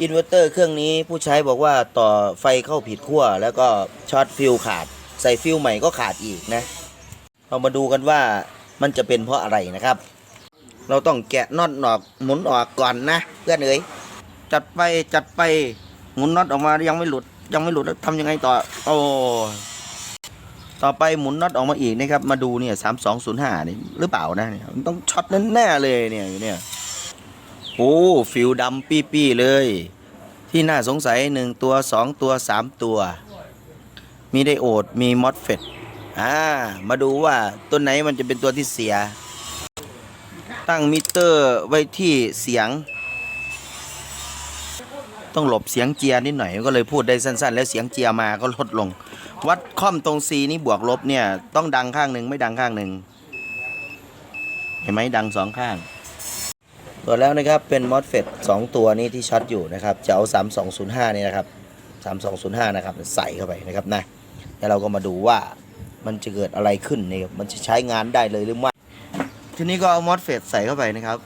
อินเวอร์เตอร์เครื่องนี้ผู้ใช้บอกว่าต่อไฟเข้าผิดขั้วแล้วก็ช็อตฟิวขาด ใส่ฟิวใหม่ก็ขาดอีกนะเรามาดูกันว่ามันจะเป็นเพราะอะไรนะครับ เราต้องแกะน็อตออกหมุนออกก่อนนะเพื่อนเอ๋ยจัดไปจัดไปหมุนน็อตออกมายังไม่หลุด ยังไม่หลุดแล้วทำยังไงต่อโอ้ต่อไปหมุนน็อตออกมาอีกนะครับ มาดูเนี่ยสามสองศูนย์ห้านี่หรือเปล่านะเนี่ยมันต้องช็อตแน่ๆเลยเนี่ยอยู่เนี่ย โอ้ฟิวดำปี้ๆเลย ที่น่าสงสัยหนึ่งตัวสองตัวสามตัว มีไดโอดมีมอสเฟตอ่ามาดูว่าตัวไหนมันจะเป็นตัวที่เสีย ตั้งมิเตอร์ไว้ที่เสียง ต้องหลบเสียงเจียนิดหน่อยก็เลยพูดได้สั้น ๆ แล้วเสียงเจียมาก็ลดลง วัดค่อมตรง C นี่บวกลบเนี่ย ต้องดังข้างหนึ่งไม่ดังข้างหนึ่งเห็นไหมดังสองข้าง ตัวแล้วนะครับเป็นมอสเฟตสองตัวนี้ที่ช็อตอยู่นะครับจะเอา 3205 นี่นะครับ 3205 นะครับใส่เข้าไปนะครับนะแล้วเราก็มาดูว่ามันจะเกิดอะไรขึ้นนี่ครับมันจะใช้งานได้เลยหรือไม่ทีนี้ก็เอามอสเฟตใส่เข้าไปนะครับ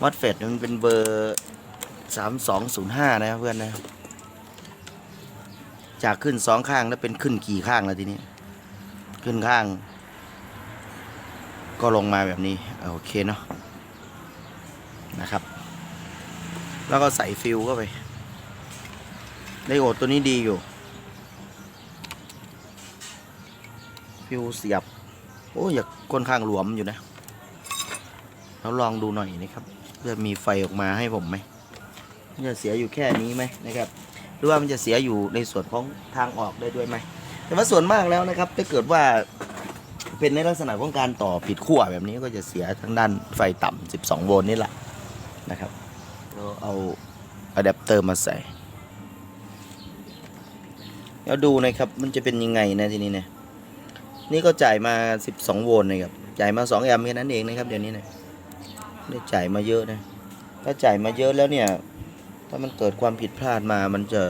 มอสเฟตมันเป็นเบอร์ 3205 นะครับเพื่อนนะจากขึ้นสองข้างแล้วเป็นขึ้นกี่ข้างแล้วทีนี้ ขึ้นข้าง ก็ลงมาแบบนี้โอเคเนาะ นะครับ แล้วก็ใส่ฟิลเข้าไปไดโอดตัวนี้ดีอยู่ ฟิลเสียบ โอ้อยากค่อนข้างหลวมอยู่นะเราลองดูหน่อยนะครับเพื่อมีไฟออกมาให้ผมไหมมันจะเสียอยู่แค่นี้ไหมนะครับ หรือว่ามันจะเสียอยู่ในส่วนของทางออกได้ด้วยไหมแต่ว่าส่วนมากแล้วนะครับถ้าเกิดว่าเป็นในลักษณะของการต่อผิดขั้วแบบนี้ก็จะเสียทางด้านไฟต่ำ12 โวลต์นี่แหละ นะครับเราเอาอะแดปเตอร์มาใส่แล้วดูนะครับมันจะเป็นยังไงนะทีนี้เนี่ยนี่ก็จ่ายมา 12 โวลต์นะครับจ่ายมา 2 แอมป์แค่นั้นเองนะครับเดี๋ยวนี้นะได้จ่ายมาเยอะนะถ้าจ่ายมาเยอะแล้วเนี่ย ถ้ามันเกิดความผิดพลาดมามันจะ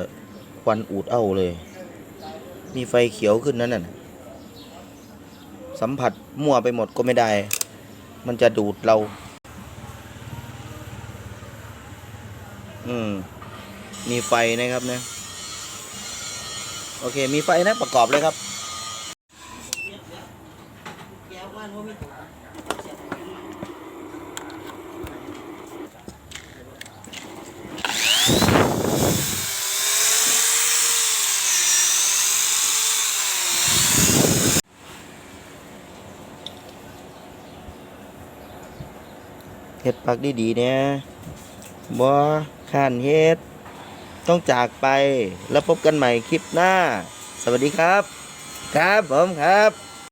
ควันอูดเอ้าเลย มีไฟเขียวขึ้นนั่นน่ะสัมผัสมั่วไปหมดก็ไม่ได้ มันจะดูดเรา อืม มีไฟนะครับเนะโอเค มีไฟนะประกอบเลยครับเฮ็ดปักดีๆเนี่ย บอข้านเฮ็ด ต้องจากไปแล้วพบกันใหม่คลิปหน้า สวัสดีครับ ครับผมครับ